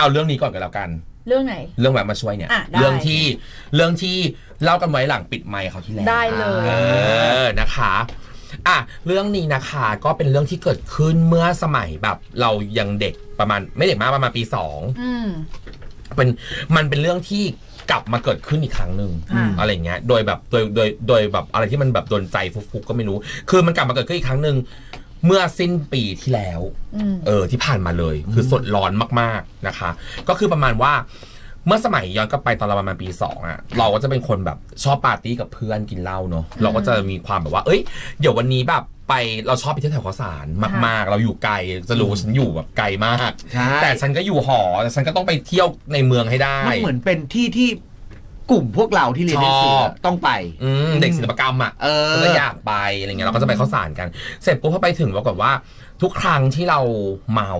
เอาเรื่องนี้ก่อนกันแล้วกัน เรื่องไหน เรื่องแวะมาช่วยเนี่ย อะได้เรื่องที่เรื่องที่เล่ากันไว้หลังปิดไมค์เขาวที่แล้วได้เลย เออนะคะอะเรื่องนี้นะคะก็เป็นเรื่องที่เกิดขึ้นเมื่อสมัยแบบเรายังเด็กประมาณไม่เด็กมากประมาณปีสองอืม เป็นมันเป็นเรื่องที่กลับมาเกิดขึ้นอีกครั้งหนึ่งค่ะอะไรเงี้ยโดยแบบโดยโดยโดยแบบอะไรที่มันแบบโดนใจฟุกๆก็ไม่รู้ คือมันกลับมาเกิดขึ้นอีกครั้งหนึ่ง เมื่อสิ้นปีที่แล้วอืมเออที่ผ่านมาเลย คือสดร้อนมากๆนะคะ ก็คือประมาณว่าเมื่อสมัยย้อนกลับไปตอนเราประมาณปีสองอะเราก็จะเป็นคนแบบชอบปาร์ตี้กับเพื่อนกินเหล้าเนาะเราก็จะมีความแบบว่า เอ้ยเดี๋ยววันนี้แบบไปเราชอบไปเที่ยวแถวข้าวสารมาก ๆ เราอยู่ไกลจะรู้ว่าฉันอยู่แบบไกลมากใช่แต่ฉันก็อยู่หอแต่ฉันก็ต้องไปเที่ยวในเมืองให้ได้มันเหมือนเป็นที่ที่ กลุ่มพวกเราที่เรียนหนังสือชอบ ต้องไป อืมเด็กศิลปกรรมอะเออ ก็อยากไปอะไรเงี้ยเราก็จะไปเข้าสารกัน เสร็จปุ๊บพอไปถึงปรากฏว่า ทุกครั้งที่เราเมา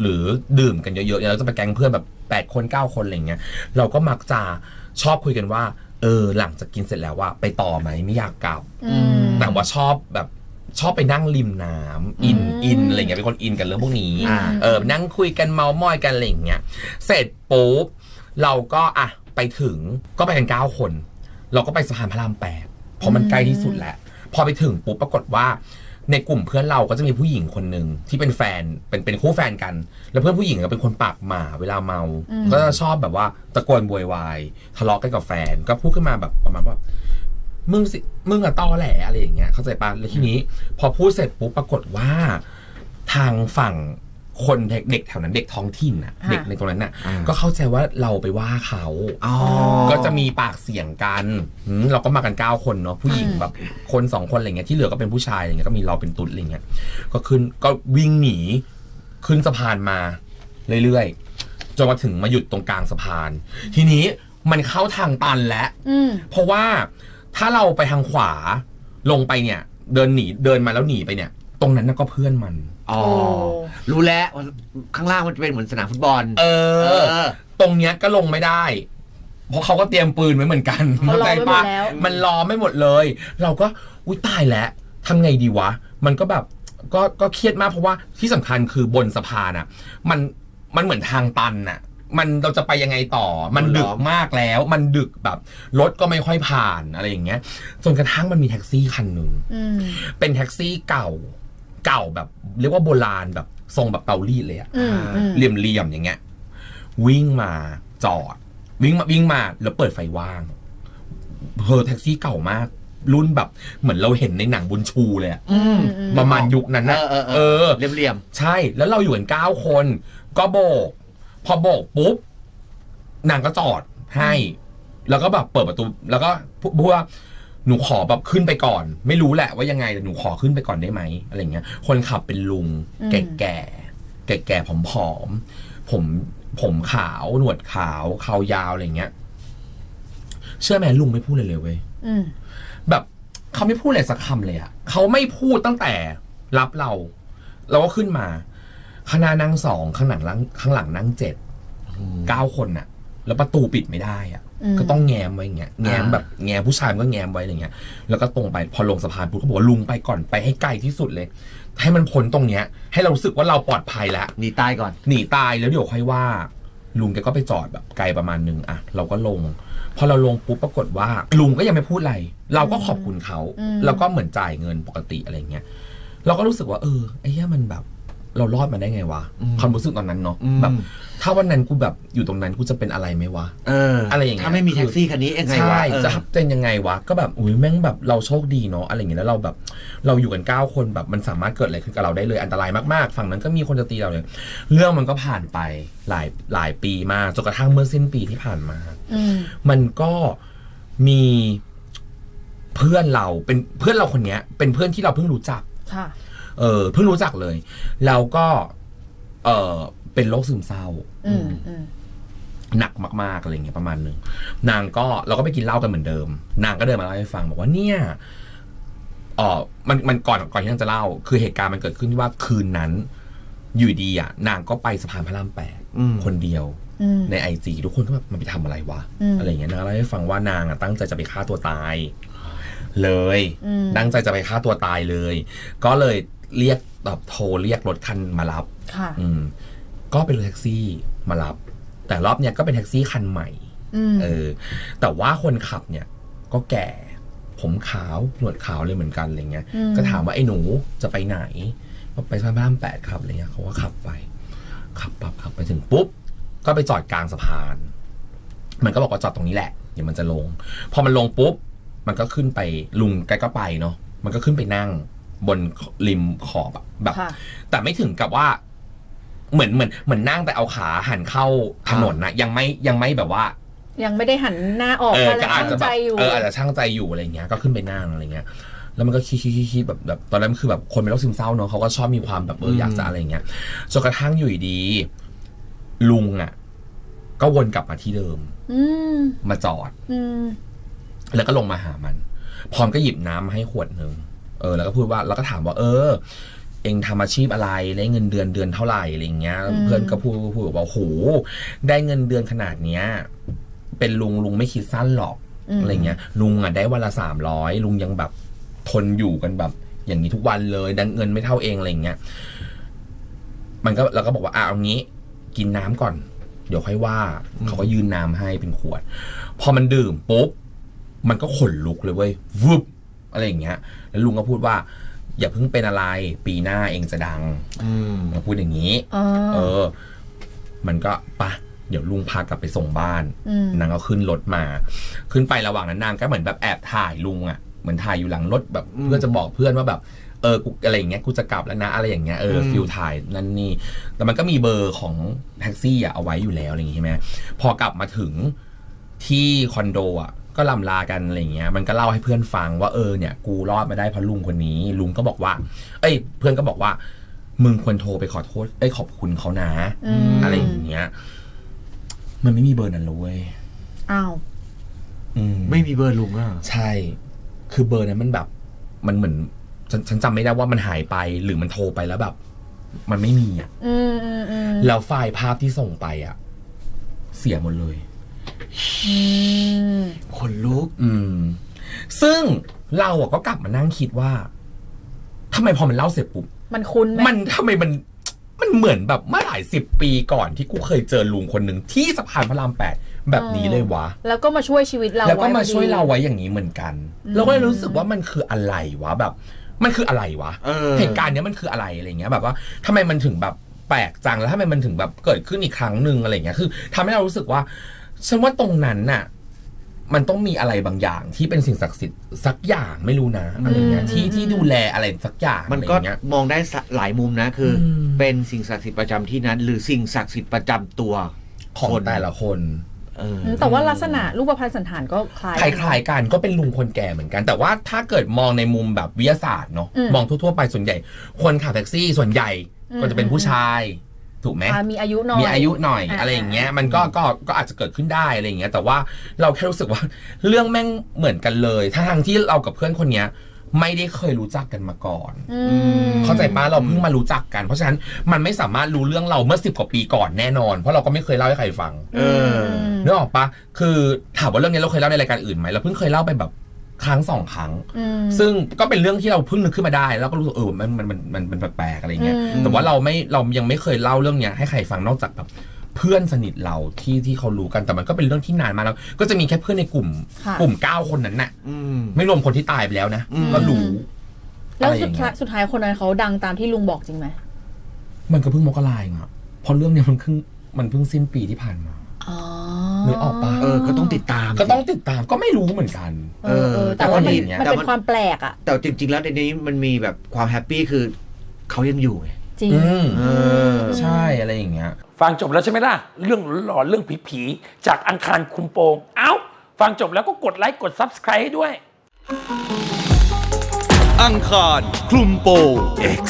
หรือดื่มกันเยอะๆเนี่ยเราจะไปแก๊งเพื่อนแบบ8ปดคน9คนอะไรเงี้ยเราก็มักจะชอบคุยกันว่า เออหลังจากกินเสร็จแล้วว่า ไปต่อไหมไม่อยากกลับ อืม แต่ว่าชอบแบบชอบไปนั่งริมน้ำอินอืม อินอะไรเงี้ยเป็นคนอินกันเรื่องพวกนี้ อ่า เออนั่งคุยกันเมามอยกันอะไรอย่างเงี้ย เสร็จปุ๊บเราก็อะ ไปถึงก็ไปกันเก้าคน เราก็ไปสะพานพระรามแปดเพราะมันใกล้ที่สุดแหละ พอไปถึงปุ๊บปรากฏว่าในกลุ่มเพื่อนเราก็จะมีผู้หญิงคนหนึ่งที่เป็นแฟนเป็นเป็นคู่แฟนกัน แล้วเพื่อนผู้หญิงก็เป็นคนปากหมาเวลาเมาอืมก็จะชอบแบบว่าตะโกนโวยวายทะเลาะกันกับแฟน ก็พูดขึ้นมาแบบประมาณว่ามึงสิมึงอะตอแหลอะไรอย่างเงี้ยเข้าใจปะแล้วทีนี้ พอพูดเสร็จปุ๊บปรากฏว่า ทางฝั่ง คนเด็กแถวนั้นเด็กท้องถิ่นอะค่ะเด็กในตรงนั้นน่ะอ่าก็เข้าใจว่าเราไปว่าเขาอ๋อก็จะมีปากเสียงกันหืมเราก็มากันเก้าคนเนาะผู้หญิงอืมแบบคนสองคนอะไรเงี้ยที่เหลือก็เป็นผู้ชายอะไรเงี้ยก็มีเราเป็นตุ๊ดอะไรเงี้ยก็ขึ้นก็วิ่งหนีขึ้นสะพานมาเรื่อยๆจนมาถึงมาหยุดตรงกลางสะพาน ทีนี้มันเข้าทางตันแล้วอืมเพราะว่าถ้าเราไปทางขวาลงไปเนี่ย เดินหนีเดินมาแล้วหนีไปเนี่ย ตรงนั้นน่ะก็เพื่อนมัน อ๋อโอ้รู้แล้วว่าข้างล่างมันจะเป็นเหมือนสนามฟุตบอล เอเออ อ ตรงเนี้ยก็ลงไม่ได้ เพราะเขาก็เตรียมปืนไว้เหมือนกันเขารอไว้หมดปะแล้ว มันรอไม่หมดเลย เราก็อุ้ยตายแล้วทำไงดีวะ มันก็แบบก็ก็เครียดมากเพราะว่าที่สำคัญคือบนสะพานอะ มันมันเหมือนทางตันอะ มันเราจะไปยังไงต่อ มันดึกมากแล้ว มันดึกแบบรถก็ไม่ค่อยผ่านอะไรอย่างเงี้ยจนกระทั่งมันมีแท็กซี่คันหนึ่ง อืม เป็นแท็กซี่เก่า เก่าแบบ เรียกว่าโบราณแบบทรงแบบเตารีดเลยอะอืมอืมเหลี่ยมๆอย่างเงี้ย วิ่งมาจอด วิ่งมาวิ่งมาแล้วเปิดไฟว่างเพอแท็กซี่เก่ามาก รุ่นแบบเหมือนเราเห็นในหนังบุญชูเลยอะอืม อืม ประมาณยุคนั้นนะเออเออเอเอออเรียมใช่ แล้วเราอยู่กันเก้าคน ก็โบก พอโบกปุ๊บ นางก็จอดให้ แล้วก็แบบเปิดประตู แล้วก็พูดว่า หนูขอแบบขึ้นไปก่อน ไม่รู้แหละว่ายังไงแต่หนูขอขึ้นไปก่อนได้ไหมอะไรเงี้ย คนขับเป็นลุง อืม แก่แก่แก่แก่ๆผอมๆผมผมขาวหนวดขาวเขาวยาวอะไรเงี้ย เชื่อไหมลุงไม่พูดเลยเลยเว้ย อืม แบบเขาไม่พูดอะไรสักคำเลยอะเขาไม่พูดตั้งแต่รับเรา เราก็ขึ้นมาข้างหน้านั่งสองข้างหลังนั่งข้างหลังนั่งเจ็ดๆเก้าคนน่ะ แล้วประตูปิดไม่ได้อะอืม ก็ต้องแง้มไว้อย่างเงี้ยแง้มอ่าแบบแง้มผู้ชายมันก็แง้มไว้อะไรเงี้ย แล้วก็ตรงไปพอลงสะพานปุ๊บเขาบอกว่าลุงไปก่อนไปให้ไกลที่สุดเลย ให้มันพ้นตรงเนี้ย ให้เรารู้สึกว่าเราปลอดภัยแล้วหนีตายก่อน หนีตายแล้วเดี๋ยวค่อยว่า ลุงแกก็ไปจอดแบบไกลประมาณนึงอะเราก็ลง พอเราลงปุ๊บปรากฏว่า ลุงก็ยังไม่พูดอะไรเราก็ขอบคุณเขาอืมแล้วก็เหมือนจ่ายเงินปกติอะไรเงี้ยเราก็รู้สึกว่า เออไอ้เหี้ยมันแบบ เรารอดมาได้ไงวะอืมความรู้สึกตอนนั้นเนาะอืมแบบ ถ้าวันนั้นกูแบบอยู่ตรงนั้นกูจะเป็นอะไรไหมวะเอออะไรอย่างเงี้ยถ้าไม่มีแท็กซี่คันนี้ยังไงใช่วะเออจะเป็นยังไงวะก็แบบอุ้ยแม่งแบบเราโชคดีเนาะอะไรอย่างเงี้ยแล้วเราแบบ เราอยู่กันเก้าคนแบบมันสามารถเกิดอะไรขึ้นกับเราได้เลยอันตรายมากๆ ฝั่งนั้นก็มีคนจะตีเราเลยเรื่องมันก็ผ่านไปหลายหลายปีมากจนกระทั่งเมื่อสิ้นปีที่ผ่านมาอืมมันก็มีเพื่อนเราเป็นเพื่อนเราคนเนี้ย เป็นเพื่อนที่เราเพิ่งรู้จักค่ะ เออเพิ่งรู้จักเลย แล้วก็ เออเป็นโรคซึมเศร้า อืมอืมหนักมากๆอะไรเงี้ยประมาณหนึ่งนางก็เราก็ไปกินเหล้ากันเหมือนเดิม นางก็เดินมาเล่าให้ฟังบอกว่าเนี่ยเออมันมันก่อนก่อนที่นางจะเล่า คือเหตุการณ์มันเกิดขึ้นที่ว่าคืนนั้น อยู่ดีอะ นางก็ไปสะพานพระรามแปดอืม คนเดียว อืม ในไอจีทุกคนก็แบบมันไปทำอะไรวะอืมอะไรอย่างเงี้ยนางเล่าให้ฟังว่านางอะตั้งใจจะไปฆ่าตัวตาย เลยอืม ตั้งใจจะไปฆ่าตัวตายเลย ก็เลย เรียกแบบโทรเรียกรถคันมารับ ค่ะ อืม ก็เป็นรถแท็กซี่มารับ แต่รอบเนี้ยก็เป็นแท็กซี่คันใหม่ อืม เออ แต่ว่าคนขับเนี่ยก็แก่ ผมขาวหนวดขาวเลยเหมือนกันอะไรเงี้ย อืม ก็ถามว่าไอ้หนูจะไปไหน ก็ไปสะพานแปดครับอะไรเงี้ยเขาก็ขับไป ขับปับขับไปถึงปุ๊บ ก็ไปจอดกลางสะพาน มันก็บอกว่าจอดตรงนี้แหละ เดี๋ยวมันจะลง พอมันลงปุ๊บ มันก็ขึ้นไปลุงแกก็ไปเนาะ มันก็ขึ้นไปนั่ง บนริมขอบอะแบบ ค่ะ แต่ไม่ถึงกับว่า เหมือนเหมือนเหมือนนั่งแต่เอาขาหันเข้าถนนนะยังไม่ยังไม่แบบว่า ยังไม่ได้หันหน้าออกเออก็ก็อาจจะตั้งแบใจบอยู่ เอออาจจะช่างใจอยู่อะไรเงี้ย ก็ขึ้นไปนั่งอะไรเงี้ย แล้วมันก็คิดคิดคิดคิดแบบแบบตอนนั้นคือแบบคนเป็นโรคซึมเศร้าเนอะเขาก็ชอบมีความแบบเอออยากจะอะไรเงี้ยจนกระทั่งอยู่ดีๆลุงอะ ก็วนกลับมาที่เดิม อืมมาจอด อืมแล้วก็ลงมาหามัน พร้อมก็หยิบน้ำมาให้ขวดหนึ่ง เออแล้วก็พูดว่าแล้วก็ถามว่าเออ เองทำอาชีพอะไรได้เงินเดือนเดือนเท่าไหร่อะไรเงี้ยอืมเพื่อนก็พูดพูดบอกว่าโหได้เงินเดือนขนาดเนี้ย เป็นลุงลุงไม่คิดสั้นหรอกมอะไรเงี้ย ลุงอะได้วันละสามร้อยลุงยังแบบทนอยู่กันแบบ อย่างนี้ทุกวันเลยดันเงินไม่เท่าเองอะไรเงี้ยมันก็เราก็บอกว่าอะเอางี้ กินน้ำก่อน เดี๋ยวค่อยว่า เขาก็ยืนน้ำให้เป็นขวด พอมันดื่มปุ๊บมันก็ขนลุกเลยเว้ยวุบ อะไรอย่างเงี้ย แล้วลุงก็พูดว่า อย่าเพิ่งเป็นอะไร ปีหน้าเองจะดังอืมมันพูดอย่างนี้ อ๋อเออ มันก็ปะเดี๋ยวลุงพากลับไปส่งบ้านอืมนางก็ขึ้นรถมา ขึ้นไประหว่างนั้นนางก็เหมือนแบบแอบถ่ายลุงอะ เหมือนถ่ายอยู่หลังรถแบบอืมเพื่อจะบอกเพื่อนว่าแบบ เออ กูอะไรอย่างเงี้ย กูจะกลับแล้วนะ อะไรอย่างเงี้ย เอออืมฟิลถ่ายนั่นนี่ แต่มันก็มีเบอร์ของแท็กซี่อะเอาไว้อยู่แล้วอะไรอย่างงี้ใช่ไหมพอกลับมาถึงที่คอนโดอะ ก็ลำลากันอะไรอย่างเงี้ย มันก็เล่าให้เพื่อนฟังว่าเออเนี่ย กูรอดมาได้เพราะลุงคนนี้ ลุงก็บอกว่า เอ้ย เพื่อนก็บอกว่า มึงควรโทรไปขอโทษเอ้ยขอบคุณเขานะอืม อะไรอย่างเงี้ย มันไม่มีเบอร์นั้นเลยเว้ยอ้าว อืม ไม่มีเบอร์ลุงอะ ใช่ คือเบอร์นั้นมันแบบ มันเหมือนฉันฉันจำไม่ได้ว่ามันหายไปหรือมันโทรไปแล้วแบบ มันไม่มีอะ อืมอืมอืมแล้วไฟล์ภาพที่ส่งไปอะ เสียหมดเลย อืมขนลุก อืม ซึ่งเราอะก็กลับมานั่งคิดว่าทำไมพอมันเล่าเสร็จปุ๊บ มันคุ้นไหมมันทำไมมันมันเหมือนแบบเมื่อหลายสิบปีก่อนที่กูเคยเจอลุงคนหนึ่งที่สะพานพระรามแปดแบบนี้เลยวะ แล้วก็มาช่วยชีวิตเราแล้วก็ไมาช่วยพอดีเราไว้อย่างนี้เหมือนกันอืมเราก็เลยรู้สึกว่ามันคืออะไรวะแบบ มันคืออะไรวะเออ เหตุการณ์เนี้ยมันคืออะไรอะไรเงี้ยแบบว่าทำไมมันถึงแบบแปลกจังแล้วทำไมมันถึงแบบเกิดขึ้นอีกครั้งหนึ่งอะไรเงี้ยคือทำให้เรารู้สึกว่า ฉันว่าตรงนั้นน่ะ มันต้องมีอะไรบางอย่างที่เป็นสิ่งศักดิ์สิทธิ์สักอย่างไม่รู้นะอะไรเงี้ยอืมที่ที่ดูแลอะไรสักอย่างมันก็อะไรเงี้ย มองได้หลายมุมนะคืออม เป็นสิ่งศักดิ์สิทธิ์ประจำที่นั้น หรือสิ่งศักดิ์สิทธิ์ประจำตัวของคนแต่ละคน เอออืมแต่ว่าลักษณะรูปพรรณสันฐานก็คล้าย คล้ายๆกันก็เป็นลุงคนแก่เหมือนกัน แต่ว่าถ้าเกิดมองในมุมแบบวิทยาศาสตร์เนาะอืมมองทั่วๆไปส่วนใหญ่ คนขับแท็กซี่ส่วนใหญ่อืม ก็จะเป็นผู้ชาย ถูกไหมอ่ามีอายุน้อยมีอายุหน่อยอ่าอะไรอย่างเงี้ยมันก็ก็ก็อาจจะเกิดขึ้นได้อะไรอย่างเงี้ยแต่ว่าเราแค่รู้สึกว่าเรื่องแม่งเหมือนกันเลยถ้าทางที่เรากับเพื่อนคนเนี้ยไม่ได้เคยรู้จักกันมาก่อนอืมเข้าใจป้าเราเพิ่งมารู้จักกัน เพราะฉะนั้นมันไม่สามารถรู้เรื่องเราเมื่อสิบกว่าปีก่อนแน่นอน เพราะเราก็ไม่เคยเล่าให้ใครฟังเออนึกออกปะคือถามว่าเรื่องนี้เราเคยเล่าในรายการอื่นไหมเราเพิ่งเคยเล่าไปแบบ ครั้งสองครั้งอืมซึ่งก็เป็นเรื่องที่เราเพิ่งนึกขึ้นมาได้ แล้วก็รู้สึกเออมันมันมันมันมันแปลกๆอะไรเงี้ยอืมแต่ว่าเราไม่เรายังไม่เคยเล่าเรื่องเนี้ยให้ใครฟังนอกจากแบบเพื่อนสนิทเราที่ที่เขารู้กันแต่มันก็เป็นเรื่องที่นานมาแล้ว ก็จะมีแค่เพื่อนในกลุ่มค่ะกลุ่มเก้าคนนั้นน่ะอืมไม่รวมคนที่ตายไปแล้วนะอืมก็รู้แล้วอะไรอสุดย่างท้าเงี้ยยสุดท้ายคนนั้นเขาดังตามที่ลุงบอกจริงไหมมันก็เพิ่งมกราเองอะเพราะเรื่องเนี้ยมันเพิ่งมันเพิ่งสิ้นปีที่ผ่านมาอ๋อ นึกออกปะเออก็ต้องติดตาม ก็ต้องติดตามก็ไม่รู้เหมือนกัน เออเออแต่แต่ว่าว่ามันดีมันแต่เป็นมันความแปลกอะ แต่จริง ๆ แล้วในนี้มันมีแบบความแฮปปี้คือเขายังอยู่ไงจริง อืมเออ ใช่อะไรอย่างเงี้ย ฟังจบแล้วใช่ไหมล่ะ เรื่องหลอนๆเรื่องผีๆจากอังคารคุมโปง เอ้า ฟังจบแล้วก็กดไลค์กด Subscribe ให้ด้วย อังคารคลุมโปง X